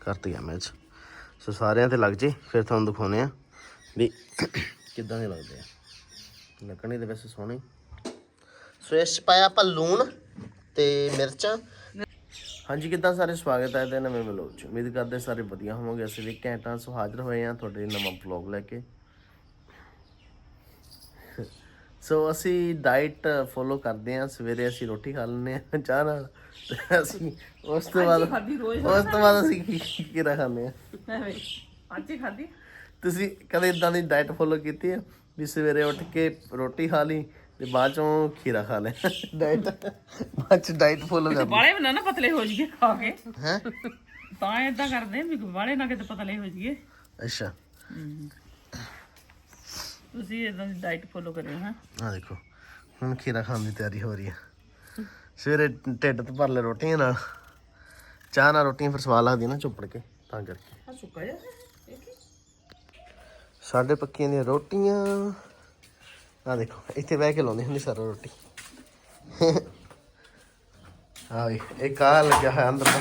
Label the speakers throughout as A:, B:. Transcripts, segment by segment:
A: ਕਰਤੀ ਆ ਮੈਚ ਸੋ ਸਾਰਿਆਂ ਤੇ ਲੱਗ ਜੇ, ਫਿਰ ਤੁਹਾਨੂੰ ਦਿਖਾਉਨੇ ਆ ਵੀ ਕਿੱਦਾਂ ਦੇ ਲੱਗਦੇ ਆ। ਲੱਗਣੇ ਦੇ ਵੈਸੇ ਸੋਹਣੇ। ਸੋ ਇਸ 'ਚ ਪਾਇਆ ਆਪਾਂ ਲੂਣ ਤੇ ਮਿਰਚਾਂ। ਹਾਂਜੀ, ਕਿੱਦਾਂ ਸਾਰੇ ਸਵਾਗਤ ਹੈ ਇਹਦੇ ਨਵੇਂ ਵਲੋਗ 'ਚ। ਉਮੀਦ ਕਰਦੇ ਸਾਰੇ ਵਧੀਆ ਹੋਵੋਗੇ। ਅਸੀਂ ਵੀ ਘੈਂਟਾਂ ਸੋ ਹਾਜ਼ਰ ਹੋਏ ਆ ਤੁਹਾਡੇ ਨਵਾਂ ਵਲੋਗ ਲੈ ਕੇ। ਸੋ ਅਸੀਂ ਡਾਈਟ ਫੋਲੋ ਕਰਦੇ ਆ ਸਵੇਰੇ ਅਸੀਂ ਰੋਟੀ ਖਾ ਲੈਂਦੇ ਆ ਚਾਹ ਨਾਲ। ਅਸੀਂ ਉਸ ਤੋਂ ਬਾਅਦ
B: ਖਾਦੀ ਰੋਜ਼
A: ਉਸ ਤੋਂ ਬਾਅਦ ਅਸੀਂ ਕੀ ਕੀ ਖਾਂਦੇ ਆ?
B: ਐਵੇਂ। ਅੱਜ ਹੀ ਖਾਦੀ
A: ਤੁਸੀਂ ਕਦੇ ਇਦਾਂ ਦੀ ਡਾਈਟ ਫੋਲੋ ਕੀਤੀ ਹੈ ਵੀ ਸਵੇਰੇ ਉੱਠ ਕੇ ਰੋਟੀ ਖਾ ਲਈ ਤੇ ਬਾਅਦ ਚੋਂ ਖੀਰਾ ਖਾ ਲਿਆ। ਡਾਈਟ ਬਾਅਦ ਚ ਡਾਈਟ ਫੋਲੋ ਕਰ
B: ਬਾਲੇ ਬਣਾ ਨਾ ਪਤਲੇ ਹੋ ਜੀਏ ਖਾ ਕੇ।
A: ਹੈ?
B: ਤਾਂ ਇਦਾਂ ਕਰਦੇ ਵੀ ਬਾਲੇ ਨਾ ਕਿਤੇ ਪਤਲੇ ਹੋ ਜੀਏ
A: ਅੱਛਾ।
B: ਤੁਸੀਂ ਇਦਾਂ ਦੀ ਡਾਈਟ ਫੋਲੋ ਕਰਿਓ ਹਾਂ।
A: ਆ ਦੇਖੋ ਹੁਣ ਖੀਰਾ ਖਾਣ ਦੀ ਤਿਆਰੀ ਹੋ ਰਹੀ ਹੈ ਸਵੇਰੇ ਢਿੱਡ ਤੇ ਭਰ ਲੈ ਰੋਟੀਆਂ ਨਾਲ। ਚਾਹ ਨਾਲ ਰੋਟੀਆਂ ਫਿਰ ਸਵਾਦ ਲੱਗਦੀਆਂ ਨਾ ਚੁੱਪੜ ਕੇ ਤਾਂ ਕਰਕੇ।
B: ਆ ਸੁੱਕਾ ਜਾ
A: ਸਾਡੇ ਪੱਕੀਆਂ ਦੀਆਂ ਰੋਟੀਆਂ। ਆ ਦੇਖੋ ਇੱਥੇ ਬਹਿ ਕੇ ਲਾਉਂਦੇ ਹੁੰਦੇ ਸਾਰਾ ਰੋਟੀ। ਆ ਵੀ ਇਹ ਕਾ ਲੱਗਿਆ ਹੋਇਆ ਅੰਦਰ ਦਾ।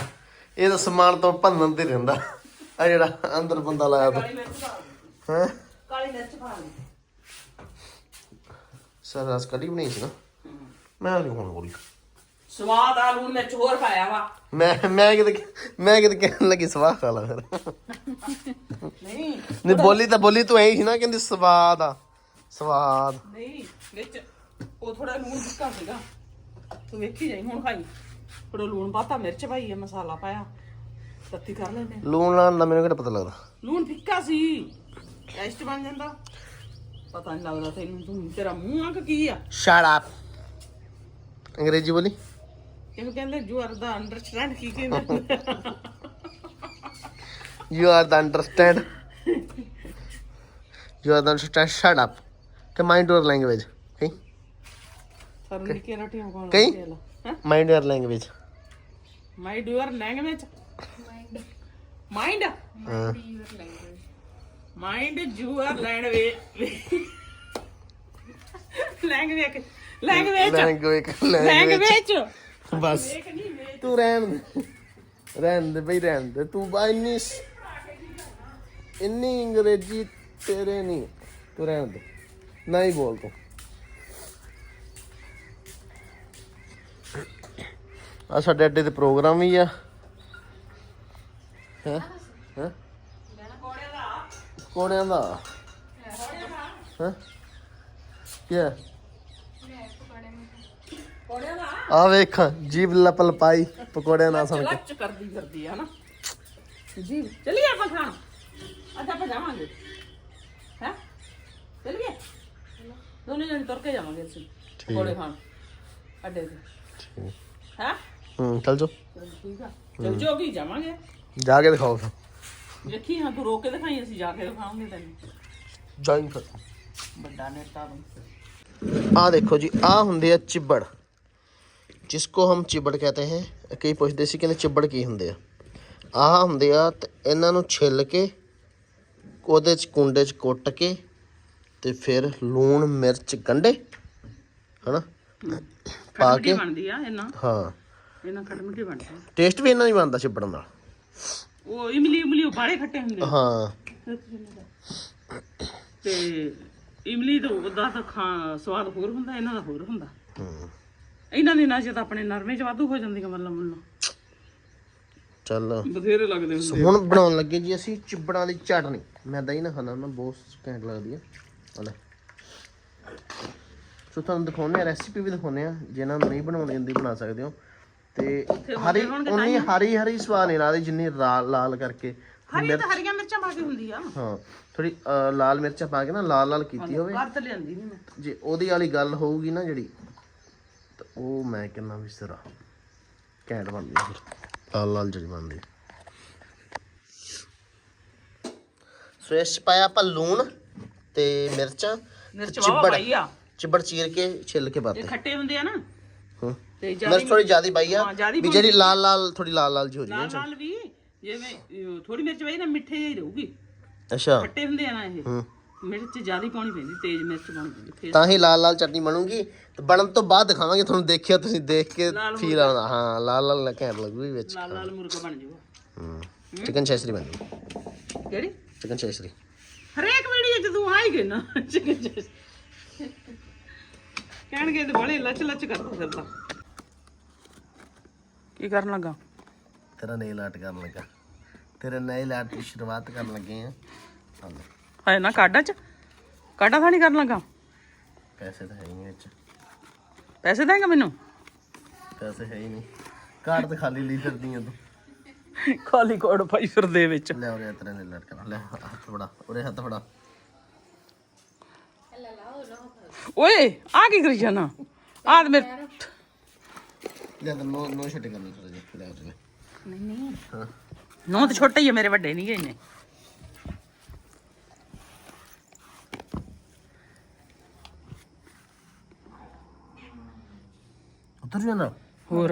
A: ਇਹ ਤਾਂ ਸਮਾਨ ਤੋਂ ਭੰਨਣ ਤੇ ਰਹਿੰਦਾ। ਆ ਜਿਹੜਾ ਅੰਦਰ ਬੰਦਾ ਲਾਇਆ ਤਾ ਹੈ?
B: ਕਾਲੀ ਮਿਰਚ ਪਾ ਲਈ।
A: ਸਰ ਰਸ ਕੜੀ ਬਣਾਈ ਸੀ ਨਾ। ਮੈਂ ਨਹੀਂ ਹੁਣ ਬੋਲੀ
B: ਸਵਾਦ ਆ ਲੂਣ ਮਿਰਚ ਹੋਰ ਪਾਇਆ ਵਾ।
A: ਮੈਂ ਮੈਂ ਕਿਤੇ ਮੈਂ ਕਿਤੇ ਕਹਿਣ ਲੱਗੀ ਸਵਾਹ ਖਾ ਲਾ ਫਿਰ।
B: ਨਹੀਂ
A: ਨਹੀਂ ਬੋਲੀ ਤਾਂ ਬੋਲੀ ਤੂੰ ਐਂ ਸੀ ਨਾ ਕਹਿੰਦੀ ਸਵਾਦ ਆ ਸਵਾਦ।
B: ਨਹੀਂ ਵਿੱਚ ਉਹ ਥੋੜਾ ਲੂਣ ਫਿੱਕਾ ਸੀਗਾ। ਤੂੰ ਵੇਖੀ ਜਾਈ ਹੁਣ ਖਾਈ। ਥੋੜਾ ਲੂਣ ਪਾਤਾ ਮਿਰਚ ਪਾਈ ਹੈ ਮਸਾਲਾ ਪਾਇਆ। ਤੱਤੀ ਕਰ ਲੈਨੇ
A: ਲੂਣ ਨਾਲ ਨਾ ਮੈਨੂੰ ਕਿਹੜਾ ਪਤਾ ਲੱਗਦਾ?
B: ਲੂਣ ਫਿੱਕਾ ਸੀ। ਟੇਸਟ ਬਣ ਜਾਂਦਾ। ਪਤਾ ਨਹੀਂ ਲੱਗਦਾ ਤੈਨੂੰ ਤੂੰ ਤੇਰਾ ਮੂੰਹ ਆ ਕਿ ਕੀ ਆ?
A: ਸ਼ਟ ਅਪ ਅੰਗਰੇਜ਼ੀ ਬੋਲੀ?
B: ਇਹਨੂੰ ਕਹਿੰਦੇ ਯੂ ਆਰ ਦਾ ਅੰਡਰਸਟੈਂਡ ਕੀ ਕਹਿੰਦੇ
A: You are the understand. You are the understand. Shut up. Okay, mind your language. Okay?
B: Sir ਨਿੱਕੇ ਰੋਟੀਆਂ ਕੋਲ
A: ਕਈ?
B: ਹਾਂ
A: Mind your language.
B: My do your language mind mind you are language language language
A: Language. Language.
B: Language
A: ਬਸ। ਤੂੰ ਰਹਿਣ ਦੇ। ਰਹਿਣ ਦੇ ਬਈ, ਰਹਿਣ ਦੇ। ਤੂੰ ਬਾ ਇੰਨੀ ਇੰਨੀ ਅੰਗਰੇਜ਼ੀ ਤੇਰੇ ਨਹੀਂ। ਤੂੰ ਰਹਿਣ ਦੇ। ਨਹੀਂ ਬੋਲ ਤੂੰ। ਆ ਸਾਡੇ ਅੱਡੇ ਤੇ ਪ੍ਰੋਗਰਾਮ ਵੀ ਆ। ਹੈ? ਹੈ? ਕੋੜਿਆਂ ਦਾ। ਹੈ? ਕੀ ਹੈ ਆ ਵੇਖ ਜੀਬ ਲਪਲ ਪਾਈ ਪਕੌੜਿਆਂ ਨਾਲ ਸੁਣ ਕੇ।
B: ਲੱਚ ਕਰਦੀ ਫਿਰਦੀ ਆ ਨਾ ਜੀ ਚਲੀਏ ਆਪਾਂ ਖਾਣ? ਅੱਜ ਆਪਾਂ ਜਾਵਾਂਗੇ। ਹੈ? ਚਲੀਏ? ਦੋਨੇ ਜਣੇ ਤੁਰ ਕੇ ਜਾਵਾਂਗੇ ਅਸੀਂ ਕੋਲੇ ਖਾਣ। ਅੱਡੇ ਤੇ। ਹੈ?
A: ਹੂੰ ਚੱਲ ਜੋ
B: ਚਲ ਠੀਕ ਆ। ਚਲ ਜੋਗੀ ਜਾਵਾਂਗੇ?
A: ਜਾ ਕੇ ਦਿਖਾਓ।
B: ਵੇਖੀ ਹਾਂ ਤੂੰ ਰੋਕ ਕੇ ਦਿਖਾਈ ਅਸੀਂ ਜਾ ਕੇ ਦਿਖਾਵਾਂਗੇ ਤੈਨੂੰ।
A: ਜੁਆਇਨ ਕਰ।
B: ਵੱਡਾ ਨੇਤਾ ਨੂੰ
A: ਆ ਦੇਖੋ ਜੀ ਆ ਹੁੰਦੇ ਆ ਚਿੱਬੜ। ਜਿਸ ਕੋ ਹਮ ਚਿੱਬੜ ਕਹਤੇ ਹੈ ਕਈ ਪੁੱਛਦੇ ਸੀ ਕਹਿੰਦੇ ਚਿੱਬੜ ਕੀ ਹੁੰਦੇ ਆ ਆਹ ਹੁੰਦੇ ਆ ਤੇ ਇਹਨਾਂ ਨੂੰ ਛਿੱਲ ਕੇ ਉਹਦੇ ਚ ਕੁੰਡੇ ਚ ਕੁੱਟ ਕੇ ਤੇ ਫਿਰ ਲੂਣ ਮਿਰਚ ਗੰਢੇ ਹਨਾ ਪਾ ਕੇ
B: ਬਣਦੀ ਆ ਇਹਨਾਂ
A: ਹਾਂ
B: ਇਹਨਾਂ ਖਟਮਿੱਠੀ ਬਣਦੀ ਆ
A: ਟੇਸਟ ਵੀ ਇਹਨਾਂ ਹੀ ਬਣਦਾ ਚਿੱਬੜ ਨਾਲ
B: ਉਹ ਇਮਲੀ ਇਮਲੀ ਉਹ ਬਾੜੇ ਖੱਟੇ ਹੁੰਦੇ।
A: ਹਾਂ
B: ਤੇ ਇਮਲੀ ਦਾ ਉਹਦਾ ਤਾਂ ਖਾ ਸਵਾਦ ਹੋਰ ਹੁੰਦਾ ਇਹਨਾਂ ਦਾ ਹੋਰ ਹੁੰਦਾ
A: ਹੂੰ
B: ਇਹਨਾਂ ਦੇ ਨਾਲ ਤਾਂ ਆਪਣੇ ਨਰਮੇ ਚ ਵਾਧੂ ਹੋ ਜਾਂਦੀਆਂ ਮਤਲਬ ਮੁੱਲ।
A: ਚੱਲ।
B: ਬਥੇਰੇ ਲੱਗਦੇ ਹੁੰਦੇ
A: ਹੁਣ ਬਣਾਉਣ ਲੱਗੇ ਜੀ ਅਸੀਂ ਚਿੱਬੜਾਂ ਦੀ ਚਟਨੀ। ਮੈਂ ਦਹੀਂ ਨਾ ਖਾਣਾ ਨਾ ਬਹੁਤ ਘੈਂਟ ਲੱਗਦੀ ਹੈ ਹਲੇ ਸੋ ਤੁਹਾਨੂੰ ਦਿਖਾਉਂਦੇ ਆ ਰੈਸਿਪੀ ਵੀ ਦਿਖਾਉਂਦੇ ਆ ਜਿਹਨਾਂ ਨੂੰ ਨਹੀਂ ਬਣਾਉਣੀ ਹੁੰਦੀ ਬਣਾ ਸਕਦੇ ਹੋ। ਤੇ ਹਰੀ ਉਨੀ ਹਰੀ ਹਰੀ ਸਵਾਦ ਨਹੀਂ ਲੱਗਦੀ ਜਿੰਨੀ ਲਾਲ ਲਾਲ ਕਰਕੇ।
B: ਹਰੀ ਤਾਂ ਹਰੀਆਂ ਮਿਰਚਾਂ ਪਾ ਕੇ ਹੁੰਦੀ ਆ।
A: ਹਾਂ ਥੋੜੀ ਲਾਲ ਮਿਰਚਾਂ ਪਾ ਕੇ ਨਾ ਲਾਲ ਲਾਲ ਕੀਤੀ ਹੋਵੇ।
B: ਲਿਆਂਦੀ ਨਹੀਂ ਮੈਂ।
A: ਜੇ ਉਹਦੀ ਵਾਲੀ ਗੱਲ ਹੋਊਗੀ ਨਾ ਜਿਹੜੀ ਉਹ ਮੈਂ ਕਹਿੰਦਾ ਵੀ ਸਿਰਾ ਘੈਂਟ ਬਣਦੀ ਆ ਫਿਰ। ਲਾਲ ਲਾਲ ਜਿਹੜੀ ਬਣਦੀ ਆ। ਸੋ ਇਸ 'ਚ ਪਾਇਆ ਆਪਾਂ ਲੂਣ ਤੇ ਮਿਰਚਾਂ
B: ਮਿਰਚ ਵਾਵਾ ਪਾਈ ਆ।
A: ਚਿੱਬੜ ਚੀਰ ਕੇ ਛਿੱਲ ਕੇ ਪਾਤੇ।
B: ਇਹ ਖੱਟੇ ਹੁੰਦੇ ਆ ਨਾ।
A: ਹੂੰ।
B: ਤੇ
A: ਮਿਰਚ ਥੋੜੀ ਜ਼ਿਆਦੀ ਪਾਈ ਆ।
B: ਹਾਂ, ਜ਼ਿਆਦੀ
A: ਵੀ ਜਿਹੜੀ ਲਾਲ ਲਾਲ ਥੋੜੀ ਲਾਲ ਲਾਲ ਜੀ ਹੋ
B: ਲਾਲ
A: ਜੀ
B: ਲਾਲ ਵੀ ਜਿਵੇਂ ਥੋੜੀ ਮਿਰਚ ਪਾਈ ਨਾ ਮਿੱਠੇ ਜਿਹੀ ਰਹੂਗੀ।
A: ਅੱਛਾ।
B: ਖੱਟੇ ਹੁੰਦੇ ਆ ਨਾ ਇਹ।
A: ਹੂੰ।
B: ਮਿਰਚ ਜ਼ਿਆਦਾ ਪਾਉਣੀ ਪੈਂਦੀ ਤੇਜ਼ ਮਿਰਚ ਪਾਉਣੀ ਪੈਂਦੀ ਫੇਰ
A: ਤਾਂ ਹੀ ਲਾਲ ਲਾਲ ਚਟਨੀ ਬਣੂਗੀ ਤੇ ਬਣਨ ਤੋਂ ਬਾਅਦ ਦਿਖਾਵਾਂਗੇ ਤੁਹਾਨੂੰ ਦੇਖਿਆ ਤੁਸੀਂ ਦੇਖ ਕੇ
B: ਲਾਲ
A: ਫੀਲ ਆਉਂਦਾ। ਹਾਂ ਲਾਲ ਲਾਲ ਘੈਂਟ ਲੱਗੂਗੀ ਵਿੱਚ।
B: ਲਾਲ ਲਾਲ ਮੁਰਗਾ ਬਣ ਜਾਊਗਾ
A: ਹੂੰ ਚਿਕਨ ਚੈਸਰੀ ਬਣ ਜੂ।
B: ਕਿਹੜੀ?
A: ਚਿਕਨ ਚੈਸਰੀ
B: ਹਰੇਕ ਵੀਡੀਓ ਚ ਤੂੰ ਆ ਹੀ ਗਏ ਨਾ? ਚਿਕਨ ਚੈਸ ਕਹਿਣਗੇ ਤੇ ਬੜੇ ਲੱਚ ਲੱਚ ਕਰਦਾ ਫਿਰਦਾ। ਕੀ ਕਰਨ ਲੱਗਾ?
A: ਤੇਰਾ ਨੇਲ ਆਰਟ ਕਰਨ ਲੱਗਾ। ਤੇਰੇ ਨੇਲ ਆਰਟ ਦੀ ਸ਼ੁਰੂਆਤ ਕਰਨ ਲੱਗੇ ਆ। ਹਾਂ
B: ਹਾਏ ਨਾ ਕਾਡਾ ਚ ਕਾਡਾ ਤਾਂ ਨਹੀਂ ਕਰਨ ਲੱਗਾ।
A: ਪੈਸੇ ਤਾਂ ਹੈ ਹੀ ਨਹੀਂ ਵਿੱਚ
B: ਪੈਸੇ ਦੇਂਗਾ ਮੈਨੂੰ?
A: ਪੈਸੇ ਹੈ ਹੀ ਨਹੀਂ। ਕਾਰਡ ਤੇ ਖਾਲੀ ਲਈ ਫਿਰਦੀ ਆ ਤੂੰ।
B: ਖਾਲੀ ਕੋਡ ਪਾਈ ਫਿਰਦੇ ਵਿੱਚ।
A: ਲੈ ਉਰੇ ਤੇਰੇ ਨੇਲ ਆਰਟ ਕਰ ਲੈ ਹੱਥ ਫੜਾ ਉਰੇ ਹੱਥ ਫੜਾ।
B: ਓਏ ਆ ਕੀ ਕਰੀ ਜਾਣਾ ਆ ਤੇ ਮੇਰੇ
A: ਲੈ ਤਾਂ ਨੋ ਨੋ ਛੱਟ ਕਰਨੀ ਥੋੜਾ ਜਿਹਾ। ਲੈ ਉਰੇ।
B: ਨਹੀਂ ਨਹੀਂ।
A: ਹਾਂ।
B: ਨੌ ਤੇ ਛੋਟੇ ਹੀ ਆ ਮੇਰੇ ਵੱਡੇ ਨਹੀਂ ਗਏ ਨੇ
A: ਉਤਰ ਜਾਣਾ
B: ਹੋਰ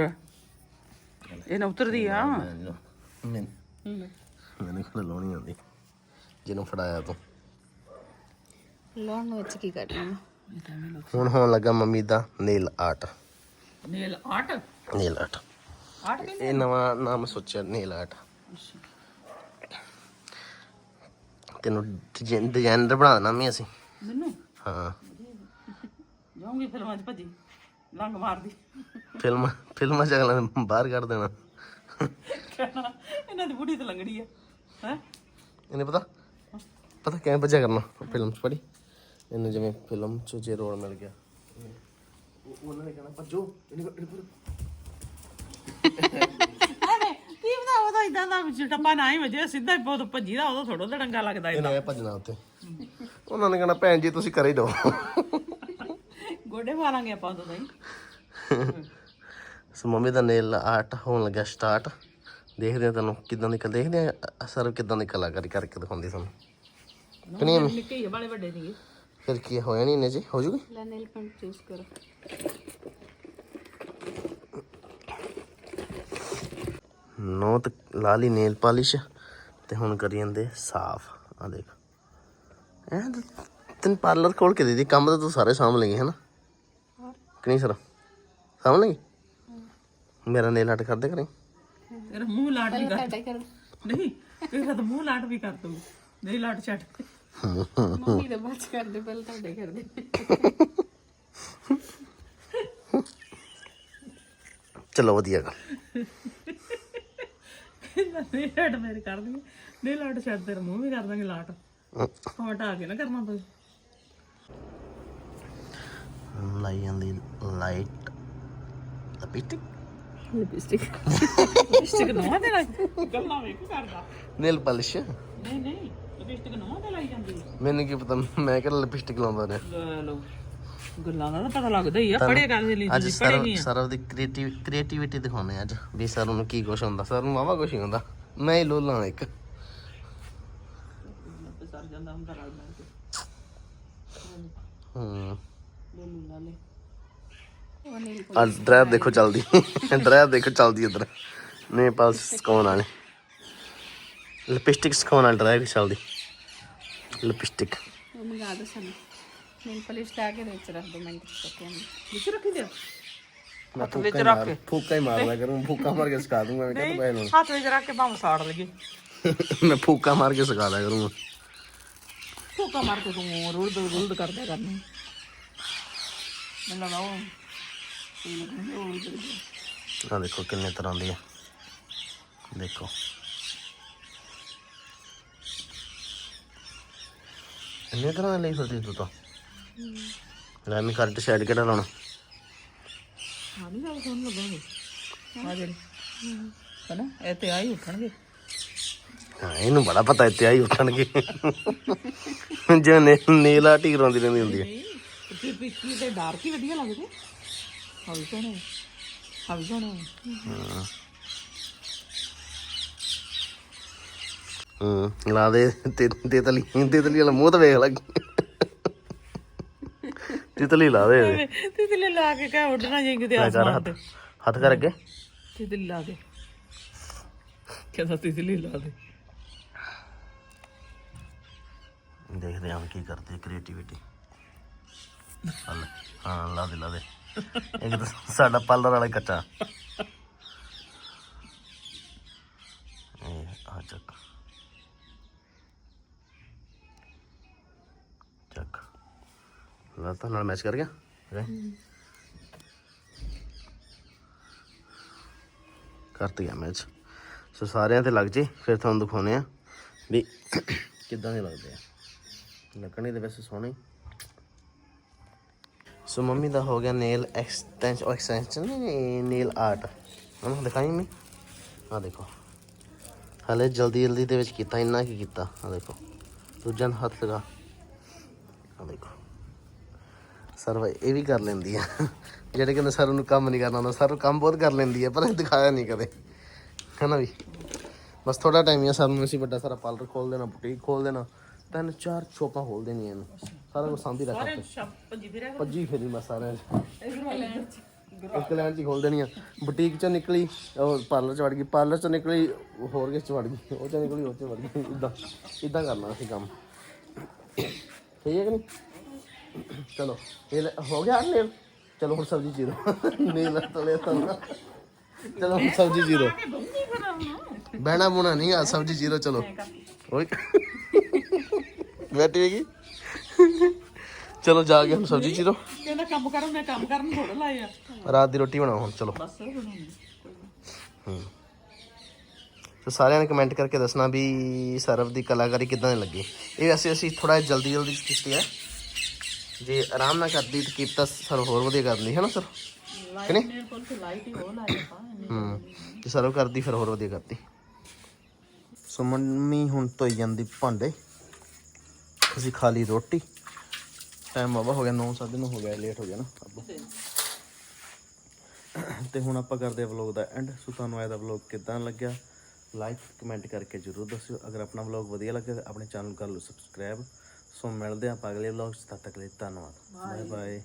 B: ਇਹ ਨਾ ਉਤਰਦੀ ਆ
A: ਮੈਂ ਮੈਨੂੰ ਕੋਲ ਲਾਉਣੀ ਆਉਂਦੀ ਜਿਹਨੂੰ ਫੜਾਇਆ ਤੂੰ
C: ਲਾਉਣ ਨੂੰ ਵਿੱਚ ਕੀ ਕਰਨਾ
A: ਹੁਣ ਹੋਣ ਲੱਗਾ ਮੰਮੀ ਦਾ nail art
B: nail art
A: nail art ਇਹ ਨਵਾਂ ਨਾਮ ਸੋਚਿਆ ਨੇਲ ਆਰਟ ਤੈਨੂੰ ਡਿਜ਼ਾਈਨਰ ਬਣਾ ਦੇਣਾ ਮੈਂ ਅਸੀਂ
B: ਮੈਨੂੰ
A: ਹਾਂ
B: ਜਾਊਂਗੀ ਫਿਲਮਾਂ 'ਚ ਭੱਜੀ ਲੰਗ ਮਾਰਦੀ।
A: ਫਿਲਮ ਫਿਲਮਾਂ ਚ ਅਗਲਾ ਨੇ ਬਾਹਰ ਕੱਢ ਦੇਣਾ।
B: ਕਹਿਣਾ, ਇਹਨਾਂ ਦੀ ਬੁੜੀ ਤੇ ਲੰਗੜੀ ਆ। ਹੈ?
A: ਇਹਨੇ ਪਤਾ ਪਤਾ ਕਿਵੇਂ ਭੱਜਿਆ ਕਰਨਾ ਫਿਲਮ ਚ ਪੜੀ ਇਹਨੂੰ ਜਿਵੇਂ ਫਿਲਮ ਚ ਜੇ ਰੋਲ ਮਿਲ ਗਿਆ। ਉਹ- ਉਹਨਾਂ ਨੇ ਕਹਿਣਾ ਭੱਜੋ ਇਹਨੇ ਇਹਨੇ ਪੂਰਾ
B: ਐਵੇਂ ਕੀ ਪਤਾ ਇਦਾਂ ਦਾ ਟੱਪਾ ਨਾ ਹੀ ਵਜੇ ਸਿੱਧਾ ਹੀ ਬਹੁਤ ਭੱਜੀ ਦਾ ਉਦੋਂ ਥੋੜਾ ਲੜੰਗਾ ਲੱਗਦਾ
A: ਇਹਨਾਂ ਨੇ ਭੱਜਣਾ ਉੱਤੇ ਉਹਨਾਂ ਨੇ ਕਹਿਣਾ ਭੈਣ ਜੀ ਤੁਸੀਂ ਕਰੇ ਦੋ
B: ਗੋਡੇ ਮਾਰਾਂਗੇ ਆਪਾਂ ਉਦੋਂ ਨਹੀਂ
A: ਸੋ ਮੰਮੀ ਦਾ ਨੇਲ ਆਰਟ ਹੋਣ ਲੱਗਾ ਸਟਾਰਟ। ਦੇਖਦੇ ਆ ਤੁਹਾਨੂੰ ਕਿਦਾਂ ਦੀ ਦੇਖਦੇ ਆ ਸਰ ਕਿਦਾਂ ਦੀ ਕਲਾਕਾਰੀ ਕਰਕੇ ਦਿਖਾਉਂਦੀ ਤੁਹਾਨੂੰ ਕਿੰਨੀ
B: ਨਿੱਕੇ ਹੀ ਬਾਲੇ ਵੱਡੇ ਨਹੀਂਗੇ
A: ਫਿਰ ਕੀ ਹੋਇਆ ਨਹੀਂ ਨੇ ਜੀ ਹੋ ਜੂਗੀ?
C: ਲੈ ਨੇਲ ਪੈਂਟ ਚੂਜ਼ ਕਰੋ।
A: ਨੋ ਤੇ ਲਾ ਲਈ ਨੇਲ ਪਾਲਿਸ਼ ਤੇ ਹੁਣ ਕਰੀ ਜਾਂਦੇ ਸਾਫ਼। ਆ ਦੇਖ। ਐ ਤੈਨੂੰ ਪਾਰਲਰ ਖੋਲ ਕੇ ਦੇ ਦੀ ਕੰਮ ਤਾਂ ਤੂੰ ਸਾਰੇ ਸਾਂਭ ਲੇਗੀ ਹੈਨਾ ਕਿ ਨਹੀਂ ਸਰ ਸਾਂਭ ਲੇਗੀ ਮੇਰਾ ਨੇਲ ਆਰਟ ਕਰ ਦੇ ਕਰੇ
B: ਤੇਰਾ ਮੂੰਹ ਲਾਟ ਵੀ ਕਰ
C: ਕਰ
B: ਨਹੀਂ ਤੇਰਾ ਤਾਂ ਮੂੰਹ ਲਾਟ ਵੀ ਕਰ ਤੂੰ ਨਹੀਂ ਲਾਟ ਛੱਡ।
C: ਮੰਮੀ ਦਾ ਬਾਤ ਕਰਦੇ ਪਹਿਲਾਂ ਤੁਹਾਡੇ ਕਰਦੇ।
A: ਚਲੋ ਵਧੀਆ ਗੱਲ।
B: ਨਹੀਂ ਲਾਟ ਮੇਰੇ ਕਰ ਦਈਏ। ਨਹੀਂ ਲਾਟ ਛੱਡ ਤੇਰਾ ਮੂੰਹ ਵੀ ਕਰ ਦਾਂਗੇ ਲਾਟ। ਹਟਾ ਕੇ ਨਾ ਕਰਨਾ ਪਈ
A: ਲਾਈ ਜਾਂਦੀ ਲਾਈਟ ਲਪਿਸਟਿਕ
C: ਲਿਪਸਟਿਕ
B: ਲਿਪਸਟਿਕ ਨਵਾਂ ਤੇ ਲਾਈ ਗੱਲਾਂ ਵੇਖ ਕਰਦਾ।
A: ਨੇਲ ਪਾਲਿਸ਼
B: ਨਹੀਂ ਨਹੀਂ ਲਿਪਸਟਿਕ ਨਵਾਂ ਤੇ ਲਾਈ ਜਾਂਦੀ
A: ਮੈਨੂੰ ਕੀ ਪਤਾ ਮੈਂ ਕਿਹੜਾ ਲਿਪਸਟਿਕ ਲਾਉਂਦਾ ਨੇ
B: ਲਓ। ਗੱਲਾਂ ਦਾ ਪਤਾ ਲੱਗਦਾ ਹੀ ਆ ਪੜ੍ਹੇ ਕਰ ਲਈ
A: ਅੱਜ ਸਰਵ ਦੀ ਕ੍ਰੀਏਟਿਵ ਕ੍ਰੀਏਟੀਵਿਟੀ ਦਿਖਾਉਣੇ ਅੱਜ ਵੀ ਸਰ ਨੂੰ ਕੀ ਕੁਛ ਹੁੰਦਾ ਸਰ ਨੂੰ ਵਾਵਾ ਕੁਛ ਹੀ ਹੁੰਦਾ। ਮੈਂ ਹੀ ਲੋਲਾਂ ਇੱਕ।
B: ਸਰ ਜਾਂਦਾ ਹੁੰਦਾ ਰਲ ਮਿਲ ਕੇ।
A: ਹੂੰ।
B: ਲੂ ਲਾ।
C: ਉਹ
A: ਅੱਜ ਡਰਾਈਵ ਦੇਖੋ ਚੱਲਦੀ। ਡਰਾਈਵ ਦੇਖੋ ਚੱਲਦੀ ਉਧਰ ਨੇਪਾਲ ਸਿਖਾਉਣ ਵਾਲੇ। ਲਿਪਸਟਿਕ ਸਿਖਾਉਣ ਵਾਲੀ ਡਰਾਈਵ ਚੱਲਦੀ। ਲਿਪਸਟਿਕ।
C: ਉਹ ਮੰਗਾ ਦੋ ਸਾਨੂੰ। ਨੇਲ ਪਾਲਿਸ਼ ਲਾ ਕੇ ਦੇ ਵਿੱਚ ਰੱਖ ਦੋ ਇਹਨੂੰ
B: ਵਿੱਚ ਰੱਖੀ ਦਿਓ
A: ਮੈਂ
B: ਵਿੱਚ
A: ਫੂਕਾ ਹੀ
B: ਰੱਖ
A: ਮਾਰ ਫੂਕਾ ਹੀ ਮਾਰਦਾ ਕਰੂੰ ਫੂਕਾ ਮਾਰ ਕੇ ਸਿਖਾ ਦੂੰਗਾ ਮੈਂ ਕਹਿੰਦਾ ਪੈ ਨੂੰ
B: ਹੱਥ ਵਿੱਚ ਰੱਖ ਕੇ ਭਾਵੇਂ ਸਾੜ ਲਈਏ।
A: ਮੈਂ ਫੂਕਾ ਮਾਰ ਕੇ ਸਿਖਾ ਦਿਆ ਕਰੂੰਗਾ।
B: ਫੂਕਾ ਮਾਰ ਕੇ ਤੂੰ ਰੁਲਦ ਰੁਲਦ ਕਰਦਿਆ ਕਰਨੀ। ਮੈਨੂੰ ਇਹ ਉਹ
A: ਆ ਦੇਖੋ ਕਿੰਨੇ ਤਰ੍ਹਾਂ ਦੀ ਆ। ਦੇਖੋ। ਇੰਨੇ ਤਰ੍ਹਾਂ ਦੇ ਲਈ ਫਿਰਦੀ ਤੂੰ ਤਾਂ? ਲੈ ਮੈਂ ਕਰ ਡਿਸਾਈਡ ਕਿਹੜਾ ਲਾਉਣਾ?
B: ਹਾਂ ਨਹੀਂ ਜਾਓ ਤੁਹਾਨੂੰ ਲੱਗਣਗੇ ਆ ਜਿਹੜੇ। ਹਨਾ ਇਹ ਤੇ ਆਈ ਉੱਠਣਗੇ।
A: ਹਾਂ ਇਹਨੂੰ ਬੜਾ ਪਤਾ ਇੱਥੇ ਆਈ ਉੱਠਣਗੇ। ਜੇ ਨੇ ਨੇਲ ਕਰਾਉਂਦੀ ਰਹਿੰਦੀ ਹੁੰਦੀ ਹੈ
B: ਤੇ ਪਿੱਕੀ ਤੇ ਡਾਰਕ ਹੀ ਵਧੀਆ ਲੱਗਦੇ ਹਾਵੀ ਸੋਹਣੇ ਹਾਵੀ ਸੋਹਣੇ।
A: ਹੂੰ। ਲਾ ਦੇ ਤੇ ਤੇਤਲੀ ਤੇਤਲੀ ਵਾਲਾ ਮੂੰਹ ਤਾਂ ਵੇਖ ਲੱਗ ਤੇਤਲੀ ਲਾ ਦੇ।
B: ਤਿਤਲੀ ਲਾ ਕੇ ਕਹ ਉੱਡਣਾ ਜਾਈ ਕਿਤੇ ਆਸਮਾਨ ਤੇ।
A: ਹੱਥ ਕਰ ਅੱਗੇ।
B: ਤਿਤਲੀ ਲਾ ਦੇ। ਕਹਿੰਦਾ ਤਿਤਲੀ ਲਾ ਦੇ।
A: ਦੇਖਦੇ ਹਾਂ ਕੀ ਕਰਦੇ ਕ੍ਰੀਏਟੀਵਿਟੀ ਹਾਂ, ਲਾ ਦੇ ਲਾ ਦੇ। ਇੱਕ ਤਾਂ ਸਾਡਾ ਪਾਲਰ ਵਾਲਾ ਹੀ ਕੱਚਾ। ਇਹ ਆ ਚੱਕ। ਚੱਕ। ਲਾਤਾ, ਨਾਲ ਮੈਚ ਕਰ ਗਿਆ? ਰੇ ਕਰਤ ਗਿਆ ਮੈਚ। ਸੋ ਸਾਰਿਆਂ ਤੇ ਲੱਗ ਜੇ, ਫਿਰ ਤੁਹਾਨੂੰ ਦਿਖਾਉਨੇ ਆ ਵੀ ਕਿੱਦਾਂ ਦੇ ਲੱਗਦੇ ਆ। ਲੱਕੜੀ ਦੇ ਵੈਸੇ ਸੋਹਣੇ। ਸੋ ਮੰਮੀ ਦਾ ਹੋ ਗਿਆ ਨੇਲ ਐਕਸਟੈਂਸ਼ਨ ਐਕਸਟੈਂਸ਼ਨ ਨਹੀਂ ਨੇਲ ਆਰਟ ਉਹਨੂੰ ਦਿਖਾਈ ਮੈਂ ਆ ਦੇਖੋ ਹਲੇ ਜਲਦੀ ਜਲਦੀ ਦੇ ਵਿੱਚ ਕੀਤਾ ਇੰਨਾ ਕੀ ਕੀਤਾ ਆ ਦੇਖੋ ਦੂਜਾ ਨੂੰ ਹੱਥ ਲਗਾ ਆ ਦੇਖੋ ਸਰ ਇਹ ਵੀ ਕਰ ਲੈਂਦੀ ਆ ਜਿਹੜੇ ਕਹਿੰਦੇ ਸਰ ਨੂੰ ਕੰਮ ਨਹੀਂ ਕਰਨਾ ਹੁੰਦਾ ਸਰ ਕੰਮ ਬਹੁਤ ਕਰ ਲੈਂਦੀ ਆ ਪਰ ਇਹ ਦਿਖਾਇਆ ਨਹੀਂ ਕਦੇ ਹੈ ਨਾ ਵੀ ਬਸ ਥੋੜਾ ਟਾਈਮ ਹੀ ਆ ਸਰ ਨੂੰ ਅਸੀਂ ਵੱਡਾ ਸਾਰਾ ਪਾਰਲਰ ਖੋਲ ਦੇਣਾ ਬੁਟੀਕ ਖੋਲ ਦੇਣਾ ਤਿੰਨ ਚਾਰ ਸ਼ੋਪਾਂ ਖੋਲ ਦੇਣੀਆਂ ਇਹਨੂੰ ਸਾਰਾ ਕੁਝ ਸਾਂਭੀ ਰੱਖ
B: ਸਾਰੇ ਸ਼ੱਪ ਜੀ ਵੀਰੇ
A: ਭੱਜੀ ਫਿਰੀ ਮੈਂ ਸਾਰਿਆਂ 'ਚ। ਲਾਈਨ 'ਚ ਹੀ ਖੋਲ ਦੇਣੀ ਆ। ਬੁਟੀਕ 'ਚੋਂ ਨਿਕਲੀ ਉਹ ਪਾਰਲਰ 'ਚ ਵੜ ਗਈ। ਪਾਰਲਰ 'ਚੋਂ ਨਿਕਲੀ ਹੋਰ ਕਿਸ 'ਚ ਵੜ ਗਈ? ਉਹ 'ਚੋਂ ਨਿਕਲੀ ਉਹ 'ਚ ਵੜ ਗਈ। ਇਦਾਂ ਇਦਾਂ ਕਰਨਾ ਅਸੀਂ ਕੰਮ। ਸਹੀ ਹੈ ਕਿ ਨਹੀਂ? ਚਲੋ ਇਹ ਲੈ- ਹੋ ਗਿਆ ਨੇਲ? ਚਲੋ ਹੁਣ ਸਬਜ਼ੀ ਜੀਰੋ ਨੇਲ ਤਲੇ ਤਾਂ ਚਲੋ ਹੁਣ ਸਬਜ਼ੀ ਜੀਰੋ
B: ਬੰਦੀ
A: ਬਹਿਣਾ ਬੁਣਾ ਨਹੀਂ ਆ ਸਬਜ਼ੀ ਜੀਰੋ ਚਲੋ। ਓਏ। ਬੈਠੀ ਹੈਗੀ ਚਲੋ ਜਾ ਕੇ ਹੁਣ ਸਬਜ਼ੀ ਜੀਰੋ
B: ਕਹਿੰਦਾ ਕੰਮ ਕਰੋ ਮੈਂ ਕੰਮ ਕਰਨ ਥੋੜਾ ਲਾਏ ਆ।
A: ਰਾਤ ਦੀ ਰੋਟੀ ਬਣਾਓ ਹੁਣ ਚਲੋ।
B: ਬਸ
A: ਤੇ ਸਾਰਿਆਂ ਨੇ ਕਮੈਂਟ ਕਰਕੇ ਦੱਸਣਾ ਵੀ ਸਰਵ ਦੀ ਕਲਾਕਾਰੀ ਕਿਦਾਂ ਦੀ ਲੱਗੀ। ਇਹ ਵੈਸੇ ਅਸੀਂ ਥੋੜਾ ਜਲਦੀ ਜਲਦੀ ਕੀਤੀ ਹੈ ਜੇ ਆਰਾਮ ਨਾਲ ਕਰਦੀ ਤਾਂ ਕੀਤਾ ਸਰ ਹੋਰ ਵਧੀਆ ਕਰਨੀ ਹੈ ਨਾ ਸਰ?
B: ਮੇਰੇ ਕੋਲ ਤੇ ਲਾਇਆ
A: ਸਰਵ ਕਰਦੀ ਫਿਰ ਹੋਰ ਵਧੀਆ ਕਰਦੀ। ਸੋ ਮੰਮੀ ਹੁਣ ਧੋਈ ਜਾਂਦੀ ਭਾਂਡੇ। ਅਸੀਂ ਖਾ ਲਈ ਰੋਟੀ। ਟਾਈਮ ਬਾਬਾ ਹੋ ਗਿਆ 9 9:30 ਹੋ ਗਿਆ ਲੇਟ ਹੋ ਗਿਆ ਨਾ ਅੱਬੂ ਤੇ ਹੁਣ ਆਪਾਂ ਕਰਦੇ ਆ ਵਲੌਗ ਦਾ ਐਂਡ ਸੋ ਤੁਹਾਨੂੰ ਇਹ ਦਾ ਵਲੌਗ ਕਿਦਾਂ ਲੱਗਿਆ? ਲਾਈਕ ਕਮੈਂਟ ਕਰਕੇ ਜਰੂਰ ਦੱਸਿਓ। ਅਗਰ ਆਪਣਾ ਵਲੌਗ ਵਧੀਆ ਲੱਗਿਆ ਤਾਂ ਆਪਣੇ ਚੈਨਲ ਕਰ ਲਓ ਸਬਸਕ੍ਰਾਈਬ ਸੋ ਮਿਲਦੇ ਆਪਾਂ ਅਗਲੇ ਵਲੌਗ 'ਚ। ਤਦ ਤੱਕ ਲਈ ਧੰਨਵਾਦ। Bye bye